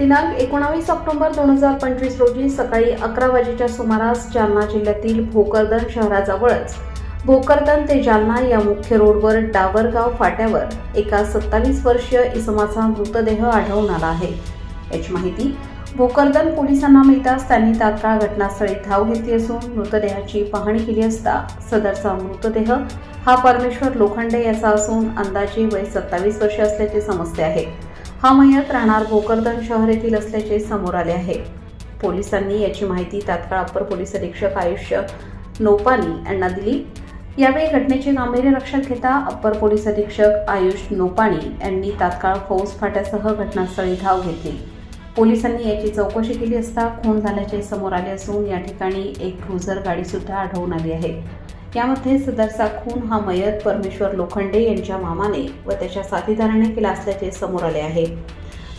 दिनांक एकोणावीस ऑक्टोबर दोन हजार पंचवीस रोजी सकाळी अकरा वाजेच्या सुमारास जालना जिल्ह्यातील भोकरदन शहराजवळच. भोकरदन ते जालना या मुख्य रोडवर डावरगाव फाट्यावर एका सत्तावीस वर्षीय इसमाचा मृतदेह आढळून आला आहे. याची माहिती भोकरदन पोलिसांना मिळताच त्यांनी तात्काळ घटनास्थळी धाव घेतली असून मृतदेहाची पाहणी केली असता सदरचा मृतदेह हा परमेश्वर लोखंडे याचा असून अंदाजे वय सत्तावीस वर्ष असल्याचे समजते आहे. हा मयत राहणार भोकरदन शहर येथील असल्याचे समोर आले आहे. पोलिसांनी याची माहिती तात्काळ अप्पर पोलीस अधीक्षक आयुष्य नोपानी यांना दिली. यावेळी घटनेचे गांभीर्य लक्षात घेता अप्पर पोलीस अधीक्षक आयुष नोपाणी यांनी तात्काळ फौज फाट्यासह घटनास्थळी धाव घेतली. पोलिसांनी याची चौकशी केली असता खून झाल्याचे समोर आले असून या ठिकाणी एक क्रुझर गाडी सुद्धा आढळून आली आहे. यामध्ये सदरचा खून हा मयत परमेश्वर लोखंडे यांच्या मामाने व त्याच्या साथीदाराने केला असल्याचे समोर आले आहे.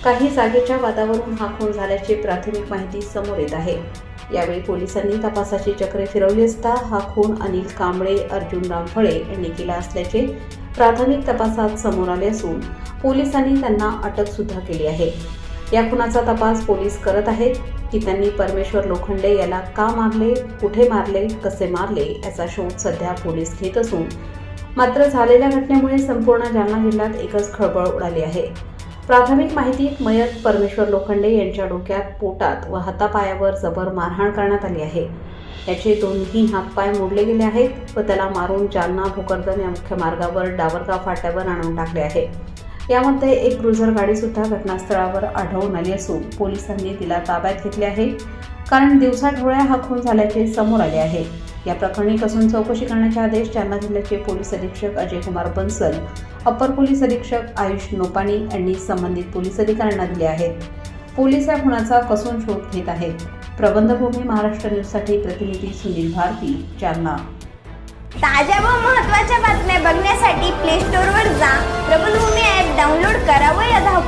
काही जागेच्या वादावरून हा खून झाल्याची प्राथमिक माहिती समोर येत आहे. यावेळी पोलिसांनी तपासाची चक्रे फिरवली असता हा खून अनिल कांबळे अर्जुन रामफळे यांनी केला असल्याचे प्राथमिक तपासात समोर आले असून पोलिसांनी त्यांना अटक सुद्धा केली आहे. या खुनाचा तपास पोलीस करत आहेत. की त्यांनी परमेश्वर लोखंडे याला का मारले कुठे मारले कसे मारले याचा शोध सध्या पोलीस घेत असून मात्र झालेल्या घटनेमुळे संपूर्ण जालना जिल्ह्यात एकच खळबळ उडाली आहे. प्राथमिक माहितीत मयत परमेश्वर लोखंडे यांच्या डोक्यात पोटात व हातापायावर जबर मारहाण करण्यात आली आहे. याचे दोन्ही हातपाय मोडले गेले आहेत व त्याला मारून जालना भोकरदन या मुख्य मार्गावर डावरगाव फाट्यावर आणून टाकले आहे. यामध्ये एक क्रुझर गाडी सुद्धा घटनास्थळावर आढळून आली असून पोलिसांनी तिला ताब्यात घेतले आहे. कारण दिवसाढोळ्या हा खून झाल्याचे समोर आले आहे. या प्रकरणी कसून चौकशी करण्याचे आदेश जालना जिल्ह्याचे पोलीस अधीक्षक अजय कुमार बन्सल अप्पर पोलीस अधीक्षक आयुष नोपाणी यांनी संबंधित पोलीस अधिकाऱ्यांना दिले आहेत. पोलीस या खुनाचा कसून शोध घेत आहेत. प्रबंधभूमी महाराष्ट्र न्यूजसाठी प्रतिनिधी सुनील भारती जालना. ताज्या व महत्त्वाच्या बातम्या बघण्यासाठी प्ले स्टोअरवर जा. प्रबंधभूमी